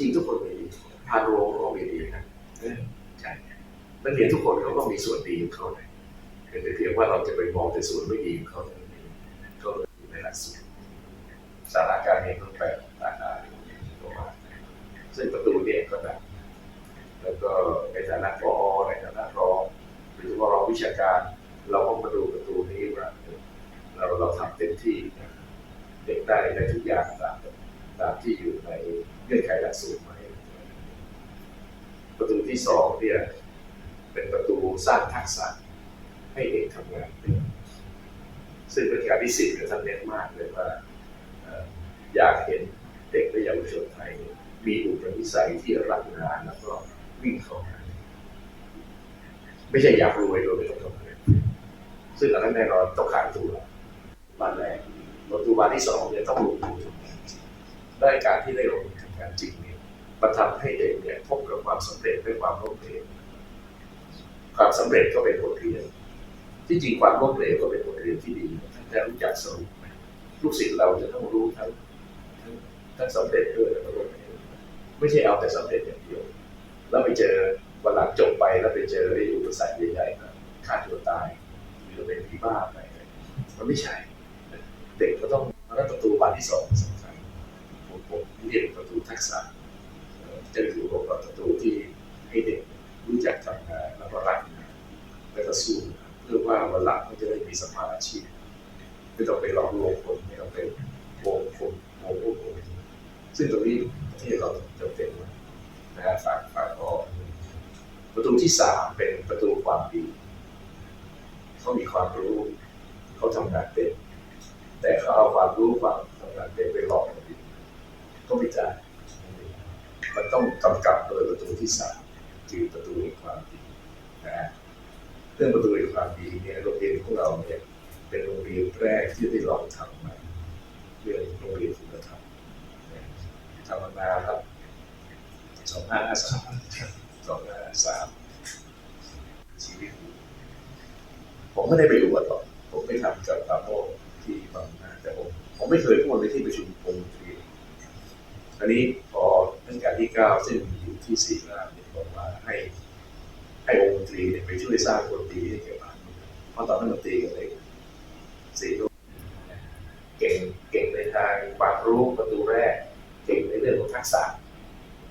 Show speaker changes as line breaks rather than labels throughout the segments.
ริงๆ ทุกคนมีพาโรก็มีดีนะใช่นักเรียนทุกคนเขาก็มีส่วนดีของเขานะแต่เพียงว่าเราจะไปมองแต่ส่วนไม่ดีของเขาเท่านั้นเองเขาเลยอยู่ในหลักสูตรสาระการเรียนต้องแปดสาขาประมาณซึ่งประตูเนี่ยก็แบบแล้วก็ในฐานะพอในฐานะรองหรือว่ารองวิชาการ เราก็มาดูประตูนี้ว่าเราเราทำเต็มที่เด็กได้ได้ทุกอย่างตามตามที่อยู่ใน เงื่อนไขหลักสูตรไหมประตูที่สองเนี่ยเป็นประตูสร้างทักษะให้เด็กทำงานเป็นซึ่งเป็นการที่สิบเนี่ยท่านเน้นมากเลยว่าอยากเห็นเด็กและเยาวชนไทย มีอุปนิสัยที่รักงานแล้วก็วิ่งเข้างานไม่ใช่อยากรวยโดยไม่ต้องทำงานซึ่งอันนั้นแน่นอนต้องขายตัวบานแรกประตูบานที่สองเนี่ยต้องลงทุนได้การที่ได้ลงทุน ทำงานจริงเนี่ยมันทำให้เด็กเนี่ยพบกับความสำเร็จด้วยความล้มเหลวความสำเร็จก็เป็นบทเรียน ที่จริงความล้มเหลวก็เป็นบทเรียนที่ดีท่านจะรู้จักสรุปลูกศิษย์เราจะต้องรู้ทั้งทั้งสำเร็จด้วยแล้วก็ล้มเหลวไม่ใช่เอาแต่สำเร็จอย่างเดียว แล้วไปเจอวันหลังจบไปแล้วไปเจอไอ้อุปสรรคใหญ่ๆนะฆ่าตัวตายหรือเป็นผีบ้าอะไรมันไม่ใช่ เด็กก็ต้องแล้วประตูบานที่สองสำ เรียกประตูทักษะจะถือว่าประตูที่ให้เด็กรู้จักทำงานแล้วก็รักงานแล้วก็สู้เพื่อว่าวันหลังเขาจะได้มีสมาอาชีพไม่ต้องไปหลอกลวงคนไม่ต้องไปโกงคนโกงผู้คนซึ่งตรงนี้ประเทศเราจำเป็นมากนะฮะฝากฝากออกประตูที่สามเป็นประตูความดีเขามีความรู้เขาทำงานเป็นแต่เขาเอาความรู้ความทำงานเป็นไปหลอก ก็ไม่ได้ มันต้องกำกับโดยประตูที่สามคือประตูแห่งความดีนะฮะเรื่องประตูแห่งความดีเนี่ยโรงเรียนของเราเนี่ยเป็นโรงเรียนแรกที่ได้ลองทำมาเรื่องโรงเรียนคุณธรรมทำมานานครับสองห้าสามสองห้าสามชีวิต ผมไม่ได้ไปอวดหรอก ผมไปทำกับปาโมที่บางนาแต่ผมผมไม่เคยพูดในที่ประชุมองค์ที อันนี้พอรัชกาลที่เก้าซึ่งอยู่ที่ศรีราชเนี่ยบอกว่าให้ให้องค์ตรีเนี่ยไปช่วยสร้างคนดีให้แก่บ้าเมืองเพราะตอนนั้นมันตีกันเลยสี่ลูกเก่งเก่งในทางความรู้ประตูแรก เก่งในเรื่องของทักษะ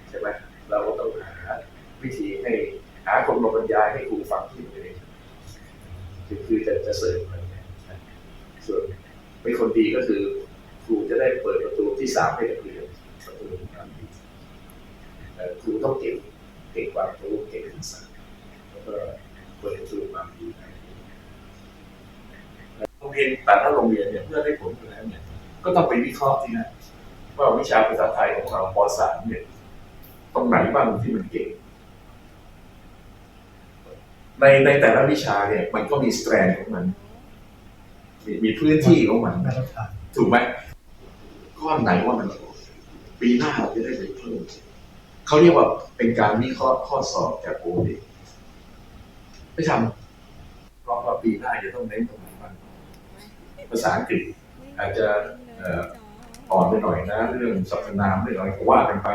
ใช่ไหมเราก็ต้องหาวิธีให้หาคนมาบรรยายให้ครูฟังที่ไม่ได้คือคือจะจะเสริมอะไรเงี้ยนส่วนเป็นคนดีก็คือครูจะได้เปิดประตูที่สามให้นักเรียน ประตูขอการดีเออครูต้องเก่งเก่งความรู้เก่งทักษะแล้วก็เปิดประตูความดีให้โรงเรียนแต่ละโรงเรียนเนี่ยเพื่อได้ผลอยู่แล้วเนี่ย ก็ต้องไปวิเคราะห์ที่นะว่าวิชาภาษาไทยของเราป .3 เนี่ยตรงไหนบ้างที่มันเก่งในในแต่ละวิชาเนี่ย มันก็มีสแตรนของมัน มีพื้นที่ของมันถูกไหมก้อนไหนว่ามัน ปีหน้าเราจะได้ไปเพิ่มเขาเรียกว่าเป็นการวิเคราะห์ข้อสอบจากโอเดไม่ทำเพราะว่าปีหน้าจะต้องเน้นตรงไหนบ้างภาษาอังกฤษอาจจะอ่ออ่อนไปหน่อยนะ เรื่องสรรพนามเรื่องอะไรก็ว่ากันไป